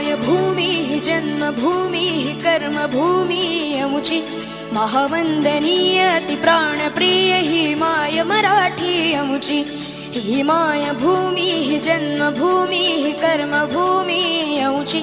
माय भूमी जन्मभूमी कर्मभूमी अमुची महावंदनीय ती प्राणप्रिय ही माय मराठी अमुची. ही माय भूमी जन्मभूमी कर्मभूमी अमुची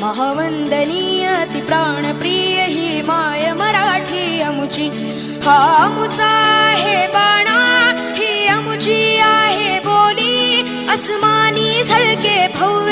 महावंदनीय ती प्राणप्रिय ही माय मराठी अमुची. हा अमुचा आहे बाणा ही अमुची आहे बोली अस्मानी झळके भव्य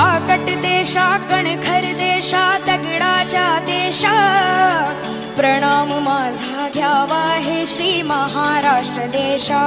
राकट देशा कणखर देशा दगडाच्या देशा. प्रणाम माझा घ्यावा हे श्री महाराष्ट्र देशा.